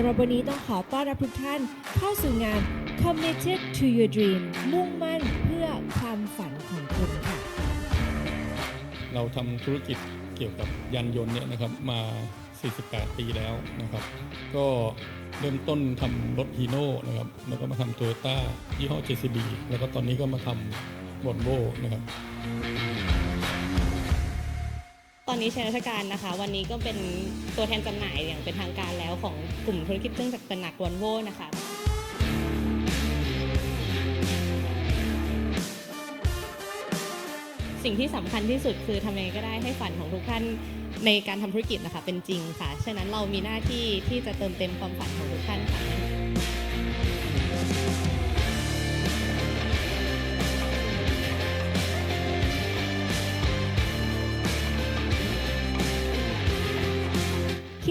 ำหรับวันนี้ต้องขอต้อนรับทุกท่านเข้าสู่งาน Committed to Your Dream มุ่งมั่นเพื่อความฝันของคุณค่ะ เราทำธุรกิจเกี่ยวกับยานยนต์เนี่ยนะครับมา 48 ปีแล้วนะครับ ก็เริ่มต้นทำรถฮีโน่นะครับแล้วก็มาทำโตโยต้ายี่ห้อ JCB แล้วก็ตอนนี้ก็มาทำวอลโวนะครับ ตอนนี้ใช้ราชการนะคะ วันนี้ก็เป็นตัวแทนจำหน่ายอย่างเป็นทางการแล้วของกลุ่มธุรกิจเครื่องจักรกลหนักวอลโวนะคะสิ่งที่สำคัญที่สุดคือทำยังไงก็ได้ให้ฝันของทุกท่านในการทำธุรกิจนะคะเป็นจริงค่ะ ฉะนั้นเรามีหน้าที่ที่จะเติมเต็มความฝันของทุกท่านค่ะ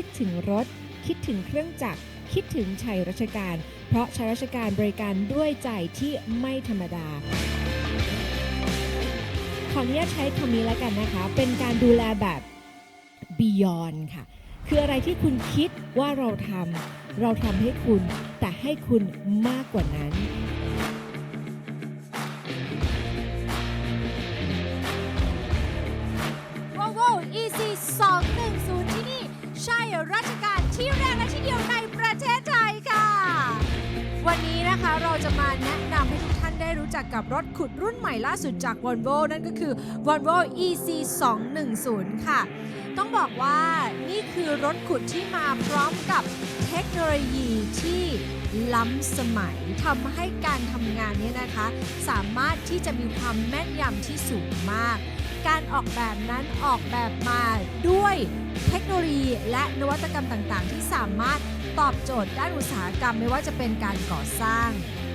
คิดถึงรถ คิดถึงเครื่องจักร คิดถึงชัยราชการ เพราะชัยราชการบริการด้วยใจที่ไม่ธรรมดาขออนุญาตใช้คำนี้แล้วกันนะคะ เป็นการดูแลแบบ beyond ค่ะ คืออะไรที่คุณคิดว่าเราทำเราทำให้คุณ แต่ให้คุณมากกว่านั้น ราชการที่แรกและที่เดียวในประเทศไทยค่ะ วันนี้นะคะเราจะมาแนะนำให้ทุกท่านได้รู้จักกับรถขุดรุ่นใหม่ล่าสุดจาก Volvo นั่นก็คือ Volvo EC 210ค่ะ ต้องบอกว่านี่คือรถขุดที่มาพร้อมกับเทคโนโลยีที่ล้ำสมัยทำให้การทำงานนี้นะคะ สามารถที่จะมีความแม่นยำที่สูงมาก การออกแบบนั้นออกแบบมาด้วยเทคโนโลยีและนวัตกรรมต่างๆ ที่สามารถตอบโจทย์ด้านอุตสาหกรรมไม่ว่าจะเป็นการก่อสร้าง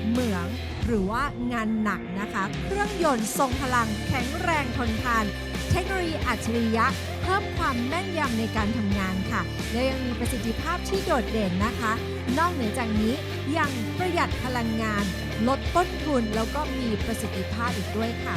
เหมืองหรือว่างานหนักนะคะ เครื่องยนต์ทรงพลังแข็งแรงทนทาน เทคโนโลยีอัจฉริยะ เพิ่มความแม่นยำในการทำงานค่ะ และยังมีประสิทธิภาพที่โดดเด่นนะคะ นอกเหนือจากนี้ยังประหยัดพลังงาน ลดต้นทุนแล้วก็มีประสิทธิภาพอีกด้วยค่ะ